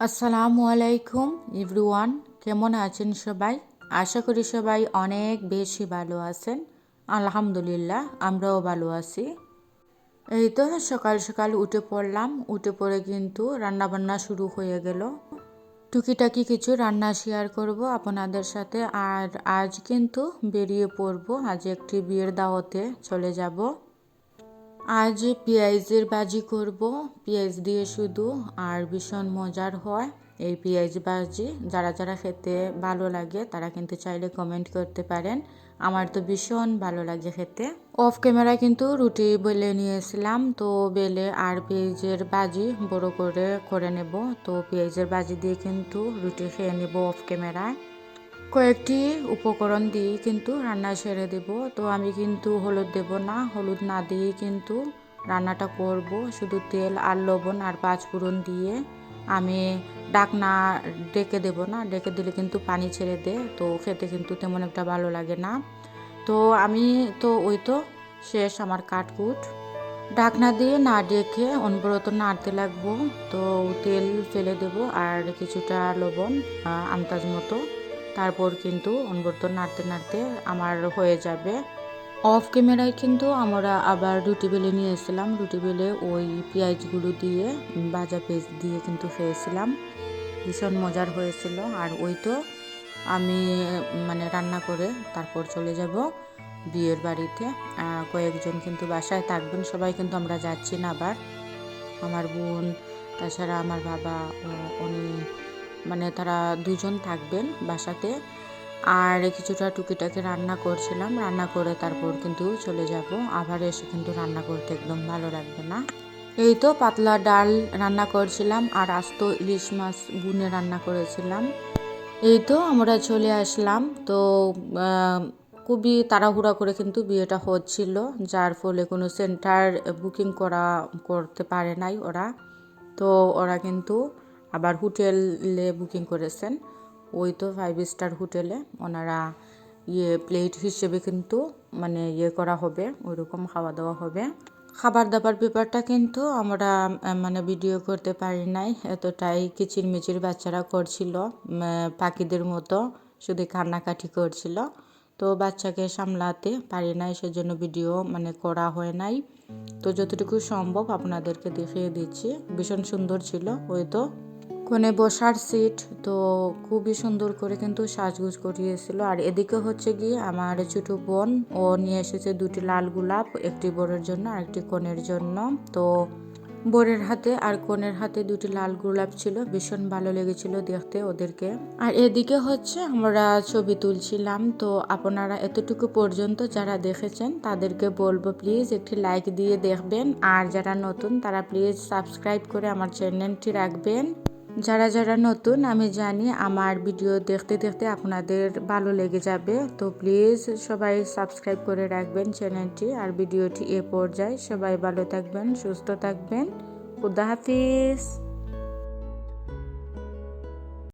আসসালামু আলাইকুম ইভরিওয়ান কেমন আছেন সবাই? আশা করি সবাই অনেক বেশি ভালো আছেন। আলহামদুলিল্লাহ, আমরাও ভালো আছি। এই তো সকাল সকাল উঠে পড়লাম। উঠে পড়ে কিন্তু রান্না বান্না শুরু হয়ে গেল। টুকিটাকি কিছু রান্না শেয়ার করব আপনাদের সাথে। আর আজ কিন্তু বেরিয়ে পড়ব। আজ একটি বিয়ের দাওয়াতে চলে যাব। আজ পেঁয়াজের বাজি করব, পেঁয়াজ দিয়ে শুধু আর ভীষণ মজার হয়। এই পেঁয়াজ বাজি যারা যারা খেতে ভালো লাগে, তারা কিন্তু চাইলে কমেন্ট করতে পারেন। আমার তো ভীষণ ভালো লাগে খেতে। অফ ক্যামেরা কিন্তু রুটি বেলে নিয়েছিলাম, তো বেলে আর পেঁয়াজের বাজি বড় করে করে নেব। তো পেঁয়াজের বাজি দিয়ে কিন্তু রুটি খেয়ে নেব অফ ক্যামেরায় কয়েকটি উপকরণ দিয়ে কিন্তু রান্না সেরে দেব। তো আমি কিন্তু হলুদ দেব না, হলুদ না দিয়ে কিন্তু রান্নাটা করব। শুধু তেল আর লবণ আর পাঁচফোড়ন দিয়ে আমি ডাকনা ডেকে দেব না, ডেকে দিলে কিন্তু পানি ছেড়ে দে তো খেতে কিন্তু তেমন একটা ভালো লাগে না। তো আমি তো ওই তো শেষ আমার কাটকুট। ডাকনা দিয়ে না ডেকে অনবরত নাড়তে লাগবো। তো তেল ফেলে দেব আর কিছুটা লবণ আন্দাজ মতো। তারপর কিন্তু অনবরত নাড়তে নাড়তে আমার হয়ে যাবে। অফ ক্যামেরায় কিন্তু আমরা আবার রুটি বেলে নিয়েছিলাম। রুটি বেলে ওই পেঁয়াজগুলো দিয়ে ভাজা পেঁয়াজ দিয়ে কিন্তু খেয়েছিলাম। ভীষণ মজার হয়েছিল। আর ওই তো আমি মানে রান্না করে তারপর চলে যাব বিয়ের বাড়িতে। কয়েকজন কিন্তু বাসায় থাকবেন। সবাই কিন্তু আমরা যাচ্ছি না আবার। আমার বোন, তাছাড়া আমার বাবা উনি মানে তারা দুজন থাকবেন বাসাতে। আর কিছুটা টুকিটাকি রান্না করছিলাম। রান্না করে তারপর কিন্তু চলে যাব। আবার এসে কিন্তু রান্না করতে একদম ভালো লাগবে না। এই তো পাতলা ডাল রান্না করছিলাম আর আস্ত ইলিশ মাছ বুনে রান্না করেছিলাম। এই তো আমরা চলে আসলাম। তো খুবই তাড়াহুড়া করে কিন্তু বিয়েটা হচ্ছিল, যার ফলে কোনো সেন্টার বুকিং করা, করতে পারে নাই ওরা। তো ওরা কিন্তু আবার হোটেলে বুকিং করেছেন। ওই তো ফাইভ স্টার হোটেলে ওনারা ইয়ে প্লেট হিসেবে কিন্তু মানে ইয়ে করা হবে, ওইরকম খাওয়া দাওয়া হবে। খাবার দাবার ব্যাপারটা কিন্তু আমরা মানে ভিডিও করতে পারি নাই। এতটাই কিচিরমিচির বাচ্চারা করছিল পাখিদের মতো শুধু কান্নাকাটি করছিল। তো বাচ্চাকে সামলাতে পারি নাই, সেজন্য ভিডিও মানে করা হয় নাই। তো যতটুকু সম্ভব আপনাদেরকে দেখিয়ে দিচ্ছি। ভীষণ সুন্দর ছিল, ওই তো। কোনে বসার সিট তো খুবই সুন্দর করে কিন্তু সাজগুজ করিয়েছিল। আর এদিকে হচ্ছে গিয়ে আমার ছোট বোন, ও নিয়ে এসেছে দুটি লাল গোলাপ, একটি বরের জন্য আর একটি কনের জন্য। তো বরের হাতে আর কনের হাতে দুটি লাল গোলাপ ছিল, ভীষণ ভালো লেগেছিল দেখতে ওদেরকে। আর এদিকে হচ্ছে আমরা ছবি তুলছিলাম, তো আপনারা এতটুকু পর্যন্ত যারা দেখেছেন তাদেরকে বলব প্লিজ একটি লাইক দিয়ে দেখবেন। আর যারা নতুন তারা প্লিজ সাবস্ক্রাইব করে আমার চ্যানেলটি রাখবেন। যারা যারা নতুন, আমি জানি আমার ভিডিও দেখতে দেখতে আপনাদের ভালো লেগে যাবে। তো প্লিজ সবাই সাবস্ক্রাইব করে রাখবেন চ্যানেলটি আর ভিডিওটি এ পর্যায়ে সবাই ভালো থাকবেন, সুস্থ থাকবেন। খুদা হাফিজ।